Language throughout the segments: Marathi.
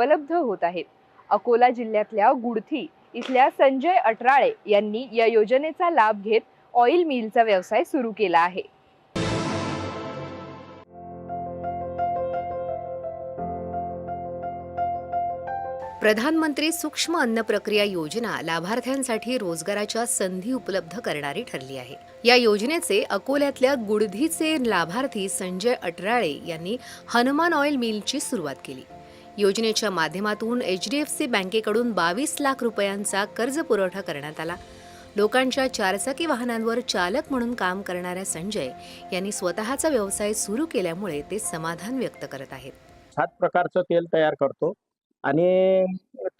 उपलब्ध होत आहेत. अकोला जिल्ह्यातल्या गुडथी इथल्या संजय अटराळे यांनी या योजनेचा लाभ घेत ऑइल मिलचा व्यवसाय सुरू केला आहे. प्रधानमंत्री सूक्ष्म अन्न प्रक्रिया योजना लाभार्थ्यांसाठी रोजगाराच्या संधी उपलब्ध करणारी ठरली आहे. या योजनेचे अकोल्यातल्या गुडधीचे लाभार्थी संजय अटराळे यांनी हनुमान ऑइल मिलची सुरुवात केली. योजनेच्या माध्यमातून एच डी एफ सी बँकेकडून बावीस लाख रुपयांचा कर्ज पुरवठा करण्यात आला. लोकांच्या चारचाकी वाहनांवर चालक म्हणून काम करणाऱ्या संजय यांनी स्वतःचा व्यवसाय सुरू केल्यामुळे ते समाधान व्यक्त करत आहेत. सात प्रकारचं तेल तयार करतो आणि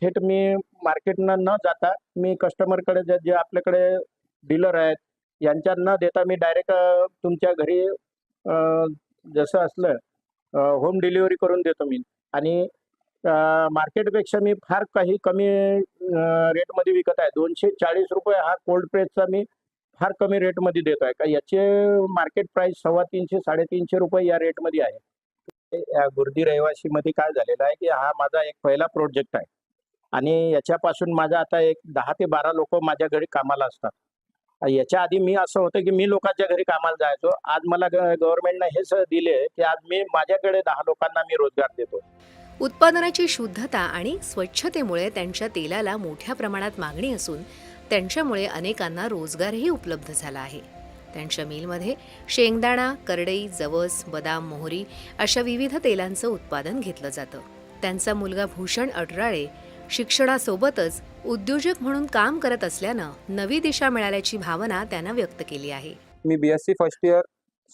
थेट मी मार्केटनं न जाता मी कस्टमरकडे जे जे आपल्याकडे डीलर आहेत यांच्या न देता मी डायरेक्ट तुमच्या घरी जसं असलं होम डिलिव्हरी करून देतो मी. आणि मार्केटपेक्षा मी फार काही कमी रेटमध्ये विकत आहे. दोनशे चाळीस रुपये हा कोल्ड प्रेसचा मी फार कमी रेटमध्ये देतो आहे. का याचे मार्केट प्राइस सव्वा तीनशे साडेतीनशे रुपये या रेटमध्ये आहे. या गुर्दी रहिवासीमध्ये काय झालेलं आहे की हा माझा एक पहिला प्रोजेक्ट आहे. आणि याच्यापासून माझा आता एक दहा ते बारा लोक माझ्या घरी कामाला असतात. याच्या आधी मी असं होतं की मी लोकांच्या घरी कामाला जायचो. आज मला गव्हर्नमेंटनं हे दिले की आज मी माझ्याकडे दहा लोकांना मी रोजगार देतो. उत्पादनाची शुद्धता आणि स्वच्छतेमुळे त्यांच्या तेलाला मोठ्या प्रमाणात मागणी असून त्यांच्यामुळे अनेकांना रोजगारही उपलब्ध झाला आहे. त्यांच्या मिलमध्ये शेंगदाणा करडई जवस बदाम मोहरी अशा विविध तेलांचं उत्पादन घेतलं जातं. त्यांचा मुलगा भूषण अडराळे शिक्षणासोबतच उद्योजक म्हणून काम करत असल्यानं नवी दिशा मिळाल्याची भावना त्यानं व्यक्त केली आहे. मी B S C first year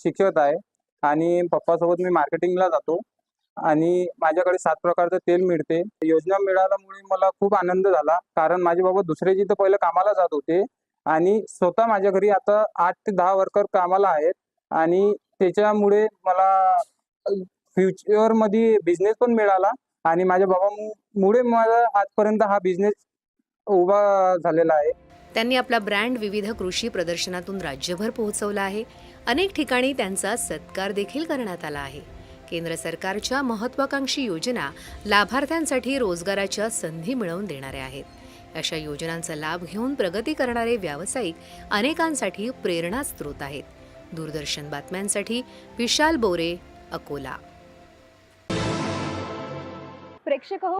शिक्षक आहे आणि पप्पासोबत मी मार्केटिंगला जातो आणि माझ्याकडे सात प्रकारचं तेल मिळते. योजना मिळाल्यामुळे मला खूप आनंद झाला कारण माझे बाबा दुसरे जिथं पहिले कामाला जात होते आणि स्वतः माझ्या घरी आता आठ ते दहा वर्कर कामाला आहेत आणि त्याच्यामुळे मला फ्युचरमध्ये बिझनेस पण मिळाला आणि माझ्या बाबामुळे माझा आजपर्यंत हा बिझनेस उभा झालेला आहे. त्यांनी आपला ब्रँड विविध कृषी प्रदर्शनातून राज्यभर पोहोचवला आहे. अनेक ठिकाणी त्यांचा सत्कार देखील करण्यात आला आहे. केंद्र सरकारच्या महत्वाकांक्षी योजना लाभार्थ्यांसाठी रोजगाराच्या संधी मिळवून देणाऱ्या आहेत. अशा योजनांचा लाभ घेऊन प्रगती करणारे व्यावसायिक अनेकांसाठी प्रेरणा स्रोत आहेत. दूरदर्शन बातम्यांसाठी विशाल बोरे अकोला. प्रेक्षक हो